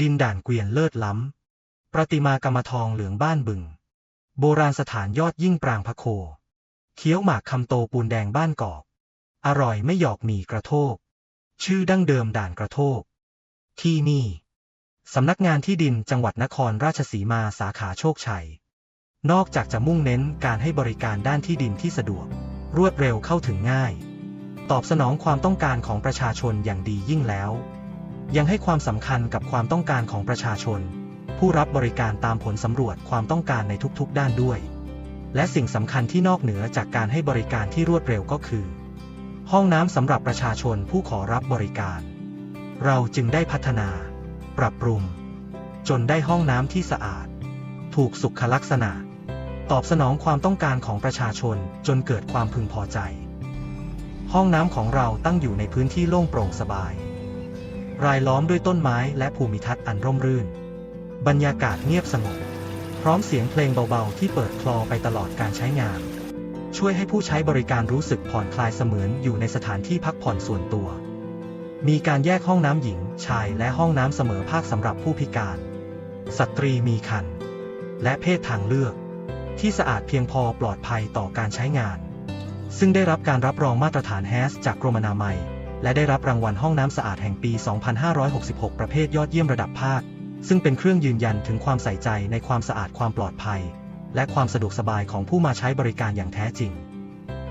ดินด่านเกวียนเลิศล้ำ ประติมากรรมทองเหลืองบ้านบึง โบราณสถานยอดยิ่งปรางพระโค เคี้ยวหมากคำโตปูนแดงบ้านกอก อร่อยไม่หยอกหมีกระโทก ชื่อดั้งเดิมด่านกระโทก ที่นี่ สำนักงานที่ดินจังหวัดนครราชสีมาสาขาโชคชัย นอกจากจะมุ่งเน้นการให้บริการด้านที่ดินที่สะดวก รวดเร็วเข้าถึงง่าย ตอบสนองความต้องการของประชาชนอย่างดียิ่งแล้ว ยังให้ความสำคัญกับความต้องการของประชาชน ผู้รับบริการตามผลสำรวจความต้องการในทุกๆ ด้านด้วย และสิ่งสำคัญที่นอกเหนือจากการให้บริการที่รวดเร็วก็คือ ห้องน้ำสำหรับประชาชนผู้ขอรับบริการ เราจึงได้พัฒนา ปรับปรุง จนได้ห้องน้ำที่สะอาด ถูกสุขลักษณะ ตอบสนองความต้องการของประชาชนจนเกิดความพึงพอใจ ห้องน้ำของเราตั้งอยู่ในพื้นที่โล่งโปร่งสบาย รายล้อมด้วยต้นไม้และภูมิทัศน์อันร่มรื่น บรรยากาศเงียบสงบ พร้อมเสียงเพลงเบาๆ ที่เปิดคลอไปตลอดการใช้งาน ช่วยให้ผู้ใช้บริการรู้สึกผ่อนคลายเสมือนอยู่ในสถานที่พักผ่อนส่วนตัว มีการแยกห้องน้ำหญิง ชายและห้องน้ำเสมอภาคสำหรับผู้พิการ สตรีมีครรภ์และเพศทางเลือก ที่สะอาดเพียงพอปลอดภัยต่อการใช้งาน ซึ่งได้รับการรับรองมาตรฐานแฮสจากกรมอนามัย และได้รับรางวัลห้องน้ำสะอาดแห่งปี 2566 ประเภทยอดเยี่ยมระดับภาค ซึ่งเป็นเครื่องยืนยันถึงความใส่ใจในความสะอาดความปลอดภัย และความสะดวกสบายของผู้มาใช้บริการอย่างแท้จริง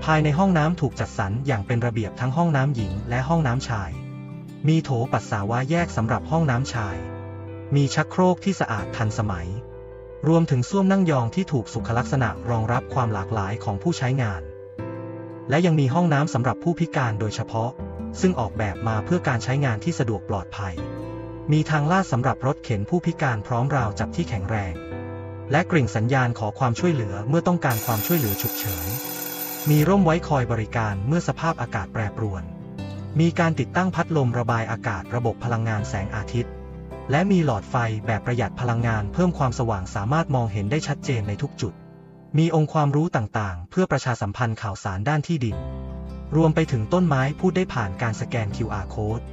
ภายในห้องน้ำถูกจัดสรรอย่างเป็นระเบียบทั้งห้องน้ำหญิงและห้องน้ำชาย มีโถปัสสาวะแยกสำหรับห้องน้ำชาย มีชักโครกที่สะอาดทันสมัย รวมถึงส้วมนั่งยองที่ถูกสุขลักษณะรองรับความหลากหลายของผู้ใช้งาน และยังมีห้องน้ำสำหรับผู้พิการโดยเฉพาะ ซึ่งออกแบบมาเพื่อการใช้งานที่สะดวกปลอดภัย มีทางลาดสำหรับรถเข็นผู้พิการพร้อมราวจับที่แข็งแรง และกริ่งสัญญาณขอความช่วยเหลือเมื่อต้องการความช่วยเหลือฉุกเฉิน มีร่มไว้คอยบริการเมื่อสภาพอากาศแปรปรวน มีการติดตั้งพัดลมระบายอากาศระบบพลังงานแสงอาทิตย์ และมีหลอดไฟแบบประหยัดพลังงานเพิ่มความสว่างสามารถมองเห็นได้ชัดเจนในทุกจุด มีองค์ความรู้ต่างๆ เพื่อประชาสัมพันธ์ข่าวสารด้านที่ดิน รวมไปถึงต้นไม้พูดได้ผ่านการสแกน QR code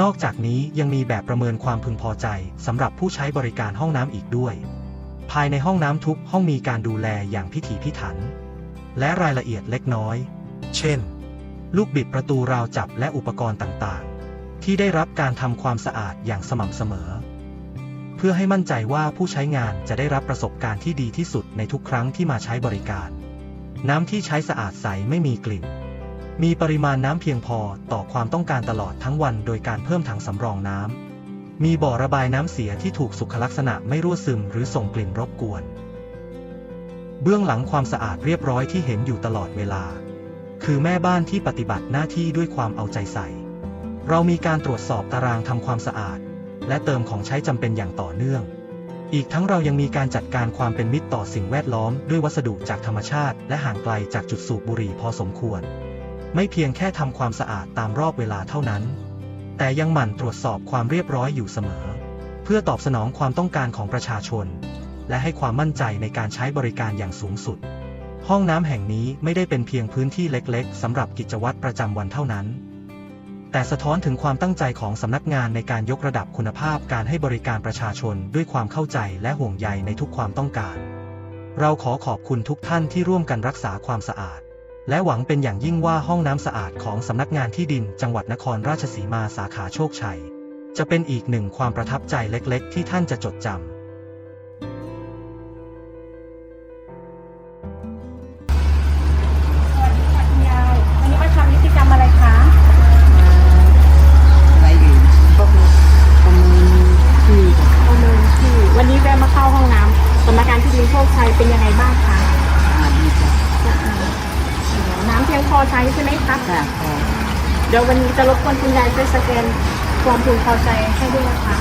นอกจากนี้ยังมีแบบประเมินความพึงพอใจสำหรับผู้ใช้บริการห้องน้ำอีกด้วย ภายในห้องน้ำทุกห้องมีการดูแลอย่างพิถีพิถัน และรายละเอียดเล็กน้อย เช่น ลูกบิดประตูราวจับและอุปกรณ์ต่างๆ ที่ได้รับการทำความสะอาดอย่างสม่ำเสมอ เพื่อให้มั่นใจว่าผู้ใช้งานจะได้รับประสบการณ์ที่ดีที่สุดในทุกครั้งที่มาใช้บริการ น้ำที่ใช้สะอาดใสไม่มีกลิ่น มีปริมาณน้ำเพียงพอต่อความต้องการตลอดทั้งวันโดยการเพิ่มถังสำรองน้ำ มีบ่อระบายน้ำเสียที่ถูกสุขลักษณะไม่รั่วซึมหรือส่งกลิ่นรบกวน เบื้องหลังความสะอาดเรียบร้อยที่เห็นอยู่ตลอดเวลา คือแม่บ้านที่ปฏิบัติหน้าที่ด้วยความเอาใจใส่ เรามีการตรวจสอบตารางทำความสะอาด และเติมของใช้จำเป็นอย่างต่อเนื่องอีกทั้งเรายังมีการจัดการความเป็นมิตรต่อสิ่งแวดล้อมด้วยวัสดุจากธรรมชาติ และห่างไกลจากจุดสูบบุหรี่พอสมควร ไม่เพียงแค่ทำความสะอาดตามรอบเวลาเท่านั้น แต่ยังหมั่นตรวจสอบความเรียบร้อยอยู่เสมอ เพื่อตอบสนองความต้องการของประชาชน และให้ความมั่นใจในการใช้บริการอย่างสูงสุด ห้องน้ำแห่งนี้ไม่ได้เป็นเพียงพื้นที่เล็กๆสำหรับกิจวัตรประจำวันเท่านั้น แต่สะท้อนถึงความตั้งใจของสำนักงานในการยกระดับคุณภาพการให้บริการประชาชนด้วยความเข้าใจและห่วงใยในทุกความต้องการ เราขอขอบคุณทุกท่านที่ร่วมกันรักษาความสะอาด และหวังเป็นอย่างยิ่งว่าห้องน้ำสะอาดของสำนักงานที่ดินจังหวัดนครราชสีมาสาขาโชคชัย จะเป็นอีกหนึ่งความประทับใจเล็กๆ ที่ท่านจะจดจำ ใช้ใช่ไหมคะค่ะเดี๋ยววันนี้จะรบกวนคุณยายช่วยสแกนความพึงพอใจให้ด้วยนะคะ